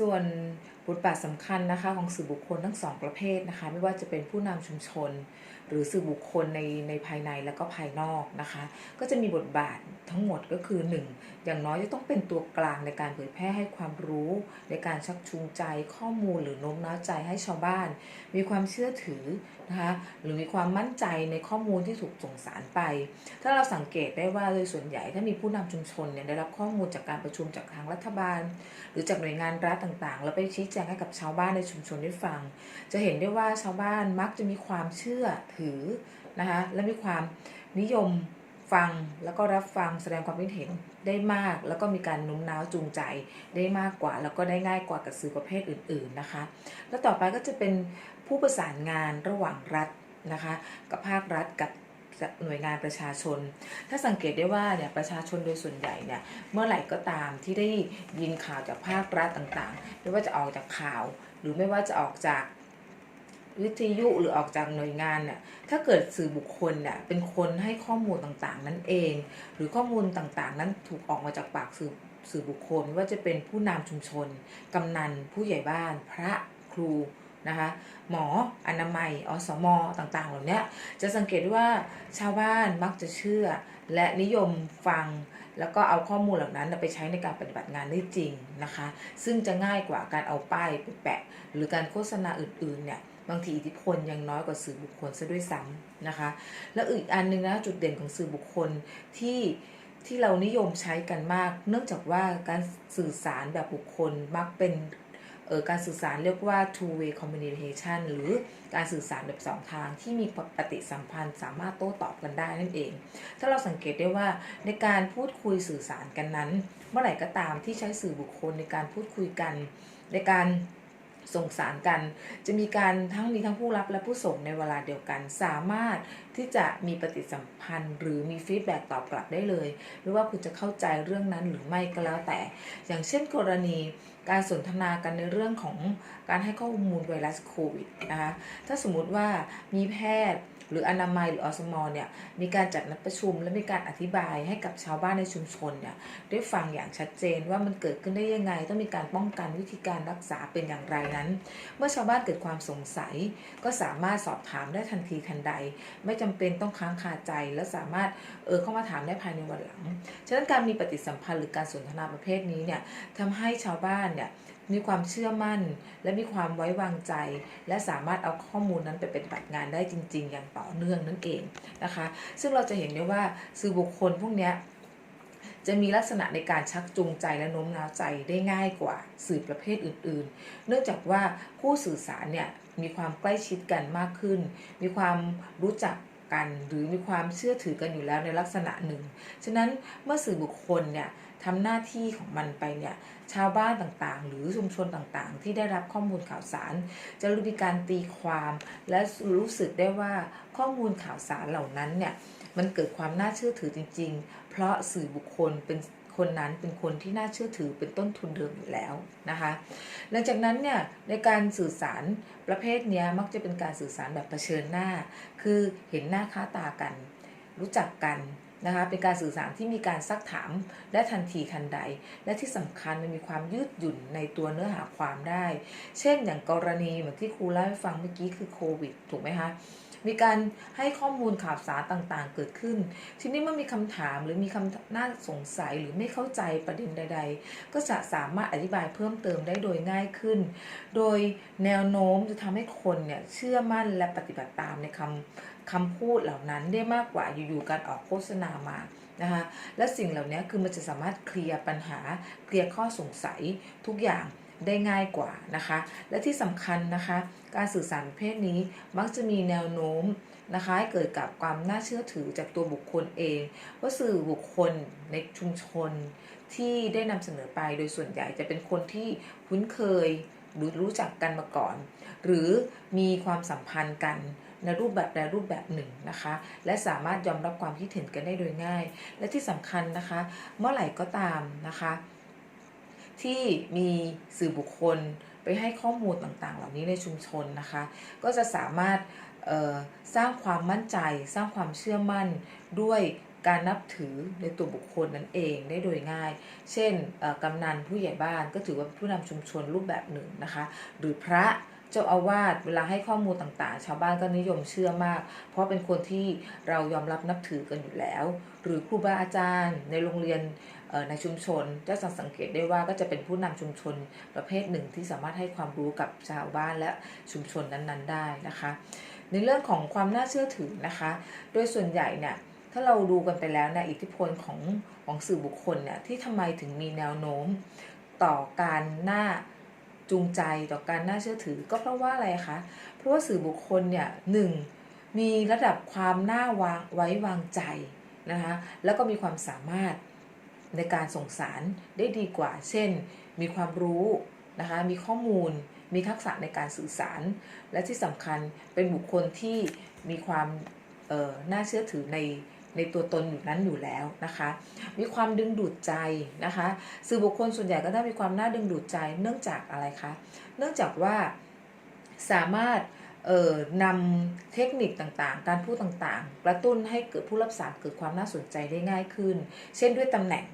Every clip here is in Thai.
ส่วน บทบาทสำคัญนะคะของสื่อบุคคลทั้งสองประเภทนะคะ ไม่ว่าจะเป็นผู้นำชุมชน หรือสื่อบุคคลในในภายในแล้วก็ภายนอกนะคะ ก็จะมีบทบาททั้งหมดก็คือ 1. อย่างน้อยจะต้องเป็นตัวกลางในการเผยแพร่ให้ความรู้ในการชักจูงใจข้อมูลหรือโน้มน้าวใจให้ชาวบ้าน มีความเชื่อถือนะคะหรือมีความมั่นใจในข้อมูลที่ถูกส่งสารไป ถ้าเราสังเกตได้ว่าโดยส่วนใหญ่ถ้ามีผู้นำชุมชนเนี่ยได้รับข้อมูลจากการประชุมจากทางรัฐบาล หรือจากหน่วยงานรัฐต่างๆ แล้วไปชี้แจงให้กับชาวบ้านในชุมชนได้ฟัง จะเห็นได้ว่าชาวบ้านมักจะมีความเชื่อถือนะคะและมีความนิยมฟังแล้วก็รับฟังแสดงความคิดเห็นได้มาก แล้วก็มีการโน้มน้าวจูงใจได้มากกว่า แล้วก็ได้ง่ายกว่ากับสื่อประเภทอื่น ๆนะคะ แล้วต่อไปก็จะเป็นผู้ประสานงานระหว่างรัฐนะคะ กับภาครัฐกับ หน่วยงานประชาชน ถ้าสังเกตได้ว่าเนี่ยประชาชนโดยส่วนใหญ่เนี่ยเมื่อไหร่ก็ตามที่ได้ยินข่าวจากภาครัฐต่างๆ ไม่ว่าจะออกจากข่าว หรือไม่ว่าจะออกจากวิทยุหรือออกจากหน่วยงานเนี่ยถ้าเกิดสื่อบุคคลเนี่ยเป็นคนให้ข้อมูลต่างๆ นั่นเอง หรือข้อมูลต่างๆ นั้นถูกออกมาจากปากสื่อสื่อบุคคลไม่ว่าจะเป็นผู้นำชุมชน กำนัน ผู้ใหญ่บ้าน พระครู นะคะหมออนามัยอสมต่างๆเหล่านี้จะสังเกตว่าชาวบ้านมักจะเชื่อ และนิยมฟัง แล้วก็เอาข้อมูลเหล่านั้นไปใช้ในการปฏิบัติงานได้จริงนะคะ ซึ่งจะง่ายกว่าการเอาป้ายไปแปะ หรือการโฆษณาอื่นๆเนี่ยบางทีอิทธิพลยังน้อยกว่าสื่อบุคคลซะด้วยซ้ำนะคะ แล้วอีกอันหนึงนะจุดเด่นของสื่อบุคคลที่ที่เรานิยมใช้กันมาก เนื่องจากว่าการสื่อสารแบบบุคคลมักเป็น การสื่อสารเรียกว่า two way communication หรือการสื่อสารแบบสองทางที่มีปฏิสัมพันธ์ สามารถโต้ตอบกันได้นั่นเอง ถ้าเราสังเกตได้ว่าในการพูดคุยสื่อสารกันนั้น เมื่อไหร่ก็ตามที่ใช้สื่อบุคคลในการพูดคุยกัน ในการ ส่งสารกัน จะมีการทั้งมีทั้งผู้รับและผู้ส่งในเวลาเดียวกัน สามารถที่จะมีปฏิสัมพันธ์ หรือมีฟีดแบ็ตอบกลับได้เลย หรือว่าคุณจะเข้าใจเรื่องนั้นหรือไม่ก็แล้วแต่ อย่างเช่นกรณีการสนทนากันในเรื่องของการให้ข้อมูลไวรัสโควิดนะคะถ้าสมมติว่ามีแพทย์ หรืออนามัยหรืออสมเนี่ยมีการจัดนัดประชุม และมีการอธิบายให้กับชาวบ้านในชุมชนเนี่ยได้ฟังอย่างชัดเจนว่ามันเกิดขึ้นได้ยังไง ต้องมีการป้องกันวิธีการรักษาเป็นอย่างไรนั้น เมื่อชาวบ้านเกิดความสงสัย ก็สามารถสอบถามได้ทันทีทันใด ไม่จำเป็นต้องค้างคาใจ และสามารถเออเข้ามาถามได้ภายในวันหลัง ฉะนั้นการมีปฏิสัมพันธ์หรือการสนทนาประเภทนี้เนี่ยทำให้ชาวบ้านเนี่ย มีความเชื่อมั่น และมีความไว้วางใจ และสามารถเอาข้อมูลนั้นไปเป็นปฏิบัติงานได้จริง ๆ อย่างต่อเนื่องนั่นเองนะคะ ซึ่งเราจะเห็นได้ว่าสื่อบุคคลพวกนี้จะมีลักษณะในการชักจูงใจและโน้มน้าวใจได้ง่ายกว่าสื่อประเภทอื่น ๆ เนื่องจากว่าผู้สื่อสารเนี่ยมีความใกล้ชิดกันมากขึ้น มีความรู้จัก กัน หรือมีความเชื่อถือกันอยู่แล้วในลักษณะหนึ่ง ฉะนั้นเมื่อสื่อบุคคลเนี่ยทำหน้าที่ของมันไปเนี่ยชาวบ้านต่างๆ หรือชุมชนต่างๆ ที่ได้รับข้อมูลข่าวสาร จะรู้มีการตีความ และรู้สึกได้ว่าข้อมูลข่าวสารเหล่านั้นเนี่ยมันเกิดความน่าเชื่อถือจริง ๆ เพราะสื่อบุคคลเป็น คนนั้นเป็นคนที่น่าเชื่อถือเป็นต้นทุนเดิมอยู่แล้วนะคะหลังจากนั้นเนี่ยในการสื่อสารประเภทนี้มักจะเป็นการสื่อสารแบบเผชิญหน้า คือเห็นหน้าค่าตากัน รู้จักกันนะคะเป็นการสื่อสารที่มีการซักถามได้ทันทีทันใด และที่สำคัญมันมีความยืดหยุ่นในตัวเนื้อหาความได้ เช่นอย่างกรณีเหมือนที่ครูเล่าให้ฟังเมื่อกี้คือโควิดถูกไหมคะ มีการให้ข้อมูลข่าวสารต่างๆ เกิดขึ้น ทีนี้เมื่อมีคำถามหรือมีคำน่าสงสัยหรือไม่เข้าใจประเด็นใด ๆ ก็จะสามารถอธิบายเพิ่มเติมได้โดยง่ายขึ้น โดยแนวโน้มจะทำให้คนเนี่ยเชื่อมั่นและปฏิบัติตามในคำคำพูดเหล่านั้นได้มากกว่าอยู่ๆการออกโฆษณามานะคะและสิ่งเหล่านี้คือมันจะสามารถเคลียร์ปัญหาเคลียร์ข้อสงสัยทุกอย่าง ได้ง่ายกว่านะคะ และที่สำคัญนะคะ การสื่อสารประเภทนี้มักจะมีแนวโน้มนะคะให้เกิดกับความน่าเชื่อถือจากตัวบุคคลเอง ว่าสื่อบุคคลในชุมชนที่ได้นำเสนอไปโดยส่วนใหญ่จะเป็นคนที่คุ้นเคยหรือรู้จักกันมาก่อน หรือมีความสัมพันธ์กันในรูปแบบใดรูปแบบหนึ่งนะคะ และสามารถยอมรับความคิดเห็นกันได้โดยง่าย และที่สำคัญนะคะ เมื่อไหร่ก็ตามนะคะ ที่มีสื่อบุคคลไปให้ข้อมูลต่างๆ เหล่านี้ในชุมชนนะคะ ก็จะสามารถสร้างความมั่นใจ สร้างความเชื่อมั่นด้วยการนับถือในตัวบุคคลนั้นเองได้โดยง่าย เช่นกำนันผู้ใหญ่บ้านก็ถือว่าผู้นำชุมชนรูปแบบหนึ่งนะคะ หรือพระเจ้าอาวาสเวลาให้ข้อมูลต่างๆ ชาวบ้านก็นิยมเชื่อมาก เพราะเป็นคนที่เรายอมรับนับถือกันอยู่แล้ว หรือครูบาอาจารย์ในโรงเรียน ในชุมชนจะสังเกตได้ว่าก็จะเป็นผู้นำชุมชนประเภทหนึ่งที่สามารถให้ความรู้กับชาวบ้านและชุมชนนั้นๆ ได้นะคะ ในเรื่องของความน่าเชื่อถือนะคะ โดยส่วนใหญ่เนี่ยถ้าเราดูกันไปแล้วเนี่ยอิทธิพลของของสื่อบุคคลเนี่ยที่ทำไมถึงมีแนวโน้มต่อการน่าจูงใจต่อการน่าเชื่อถือก็เพราะว่าอะไรคะ เพราะว่าสื่อบุคคลเนี่ยหนึ่งมีระดับความน่าวางไว้วางใจนะคะแล้วก็มีความสามารถ ในการส่งสารได้ดีกว่า เช่น มีความรู้นะคะ มีข้อมูล มีทักษะในการสื่อสาร และที่สำคัญเป็นบุคคลที่มีความน่าเชื่อถือในในตัวตนอยู่นั้นอยู่แล้วนะคะ มีความดึงดูดใจนะคะ สื่อบุคคลส่วนใหญ่ก็ได้มีความน่าดึงดูดใจ เนื่องจากอะไรคะ เนื่องจากว่าสามารถ เอ่อนำเทคนิคต่างๆ การพูดต่างๆ กระตุ้นให้เกิดผู้รับสารเกิดความน่าสนใจได้ง่ายขึ้น เช่นด้วยตำแหน่ง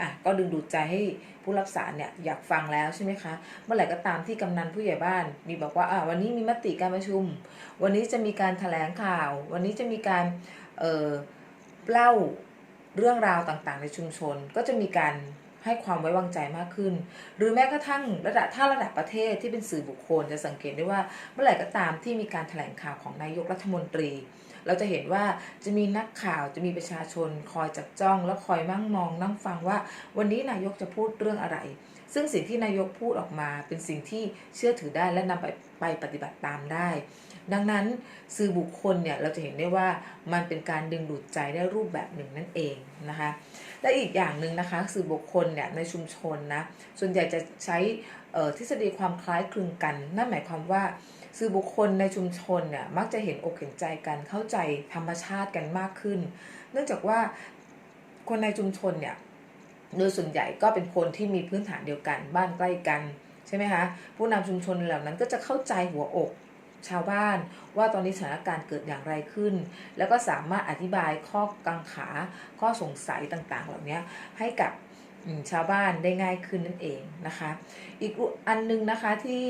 อะก็ดึงดูดใจให้ผู้รับสารเนี่ยอยากฟังแล้วใช่ไหมคะ เมื่อไหร่ก็ตามที่กำนันผู้ใหญ่บ้าน มีบอกว่าอะวันนี้มีมติการประชุม วันนี้จะมีการแถลงข่าว วันนี้จะมีการเอ่อเล่าเรื่องราวต่างๆ ในชุมชน ก็จะมีการ ให้ความไว้วางใจมากขึ้น หรือแม้กระทั่งระดับถ้าระดับประเทศที่เป็นสื่อบุคคลจะสังเกตได้ว่าเมื่อไหร่ก็ตามที่มีการแถลงข่าวของนายกรัฐมนตรี เราจะเห็นว่าจะมีนักข่าวจะมีประชาชน คอยจับจ้อง แล้วคอยมั่งมองนั่งฟังว่า วันนี้นายกจะพูดเรื่องอะไร ซึ่งสิ่งที่นายกพูดออกมาเป็นสิ่งที่เชื่อถือได้และนำไปไปปฏิบัติตามได้ ดังนั้นสื่อบุคคลเนี่ยเราจะเห็นได้ว่ามันเป็นการดึงดูดใจได้รูปแบบหนึ่งนั่นเองนะคะและอีกอย่างหนึ่งนะคะสื่อบุคคลเนี่ยในชุมชนนะส่วนใหญ่จะใช้ทฤษฎีความคล้ายคลึงกัน นั่นหมายความว่าสื่อบุคคลในชุมชนเนี่ยมักจะเห็นอกเห็นใจกันเข้าใจธรรมชาติกันมากขึ้น เนื่องจากว่าคนในชุมชนเนี่ย โดยส่วนใหญ่ก็เป็นคนที่มีพื้นฐานเดียวกันบ้านใกล้กันใช่ไหมคะผู้นำชุมชนเหล่านั้นก็จะเข้าใจหัวอกชาวบ้านว่าตอนนี้สถานการณ์เกิดอย่างไรขึ้น แล้วก็สามารถอธิบายข้อกังขา ข้อสงสัยต่างๆ เหล่านี้ให้กับชาวบ้านได้ง่ายขึ้นนั่นเองนะคะ อีกอันนึงนะคะที่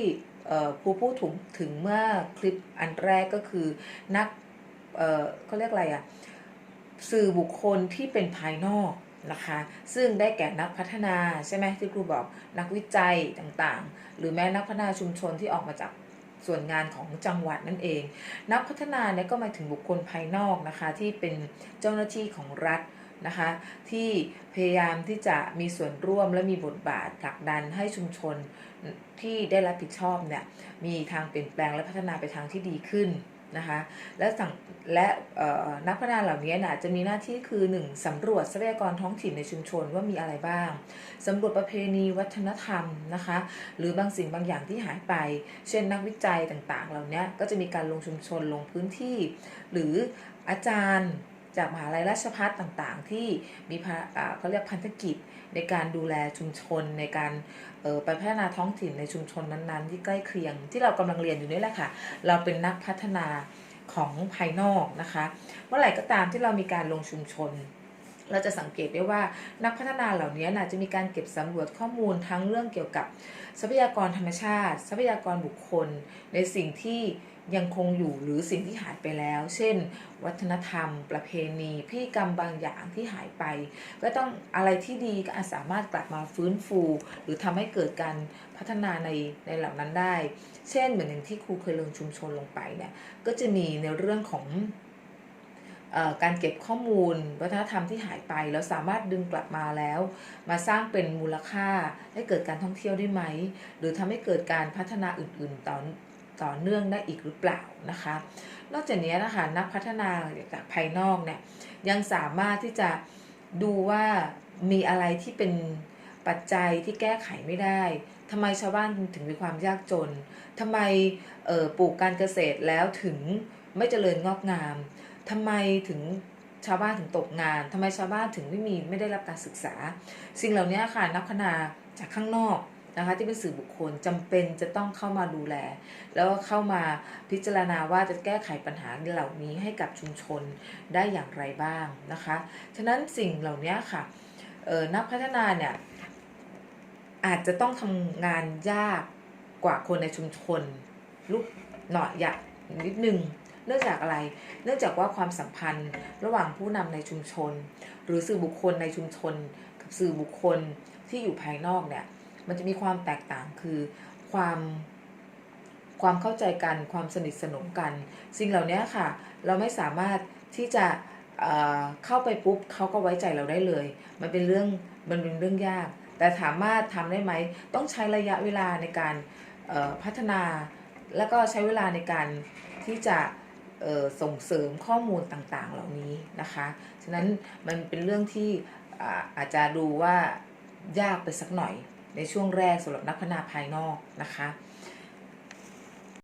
เอ่อครูพูดถึงถึงเมื่อคลิปอันแรกก็คือนักเเขาเรียกอะไรอะสื่อบุคคลที่เป็นภายนอก นะคะ ซึ่งได้แก่นักพัฒนาใช่ไหมที่ครูบอกนักวิจัยต่างๆ หรือแม้นักพัฒนาชุมชนที่ออกมาจากส่วนงานของจังหวัดนั่นเอง นักพัฒนาเนี่ยก็หมายถึงบุคคลภายนอกนะคะ ที่เป็นเจ้าหน้าที่ของรัฐนะคะ ที่พยายามที่จะมีส่วนร่วมและมีบทบาทผลักดันให้ชุมชนที่ได้รับผิดชอบเนี่ยมีทางเปลี่ยนแปลงและพัฒนาไปทางที่ดีขึ้น นะคะและสังและนักพัฒนาเหล่านี้นะจะมีหน้าที่คือ 1. สำรวจทรัพยากรท้องถิ่นในชุมชนว่ามีอะไรบ้างสำรวจประเพณีวัฒนธรรมนะคะ หรือบางสิ่งบางอย่างที่หายไป เช่นนักวิจัยต่างๆ เหล่านี้ก็จะมีการลงชุมชนลงพื้นที่ หรืออาจารย์ จากมหาลัยราชภัฏต่างๆ ที่มีเขาเรียกพันธกิจในการดูแลชุมชนในการไปพัฒนาท้องถิ่นในชุมชนนั้นๆ ที่ใกล้เคียง ที่เรากำลังเรียนอยู่นี่แหละค่ะ เราเป็นนักพัฒนาของภายนอกนะคะ เมื่อไหร่ก็ตามที่เรามีการลงชุมชน เราจะสังเกตได้ว่านักพัฒนาเหล่านี้นะจะมีการเก็บสำรวจข้อมูลทั้งเรื่องเกี่ยวกับ ทรัพยากรธรรมชาติ ทรัพยากรบุคคล ในสิ่งที่ยังคงอยู่หรือสิ่งที่หายไปแล้ว เช่น วัฒนธรรม ประเพณีพิธีกรรมบางอย่างที่หายไป ก็ต้องอะไรที่ดีก็อาจสามารถกลับมาฟื้นฟู หรือทำให้เกิดการพัฒนาในในเหล่านั้นได้ เช่นเหมือนอย่างที่ครูเคยลงชุมชนลงไปเนี่ยก็จะมีในเรื่องของ การเก็บข้อมูลวัฒนธรรมที่หายไป แล้วสามารถดึงกลับมาแล้ว มาสร้างเป็นมูลค่าให้เกิดการท่องเที่ยวได้ไหม หรือทำให้เกิดการพัฒนาอื่นๆต่อต่อเนื่องได้อีกหรือเปล่านะคะ นอกจากนี้นะคะนักพัฒนาจากภายนอกเนี่ยยังสามารถที่จะดูว่ามีอะไรที่เป็นปัจจัยที่แก้ไขไม่ได้ทำไมชาวบ้านถึงมีความยากจนทำไมออปลูกการเกษตรแล้วถึงไม่เจริญงอกงาม ทำไมถึงชาวบ้านถึงตกงานทำไมชาวบ้านถึงไม่มีไม่ได้รับการศึกษา สิ่งเหล่านี้ค่ะนักพนาจากข้างนอกนะคะที่เป็นสื่อบุคคลจำเป็นจะต้องเข้ามาดูแล แล้วก็เข้ามาพิจารณาว่าจะแก้ไขปัญหาเหล่านี้ให้กับชุมชนได้อย่างไรบ้างนะคะฉะนั้นสิ่งเหล่านี้ค่ะนักพัฒนาเนี่ยอาจจะต้องทำงานยากกว่าคนในชุมชนลูกหน่อยอยากนิดนึง เนื่องจากอะไร เนื่องจากว่าความสัมพันธ์ระหว่างผู้นำในชุมชน หรือสื่อบุคคลในชุมชน กับสื่อบุคคลที่อยู่ภายนอกเนี่ย มันจะมีความแตกต่างคือความความเข้าใจกันความสนิทสนมกัน สิ่งเหล่านี้ค่ะ เราไม่สามารถที่จะเเข้าไปปุ๊บเขาก็ไว้ใจเราได้เลย มันเป็นเรื่องมันเป็นเรื่องยาก แต่ถามารถทำได้ไหม ต้องใช้ระยะเวลาในการพัฒนา แล้วก็ใช้เวลาในการที่จะ ส่งเสริมข้อมูลต่างๆ เหล่านี้นะคะ ฉะนั้นมันเป็นเรื่องที่อาอาจจะดูว่ายากไปสักหน่อยในช่วงแรกสำหรับนักพัฒนาภายนอกนะคะ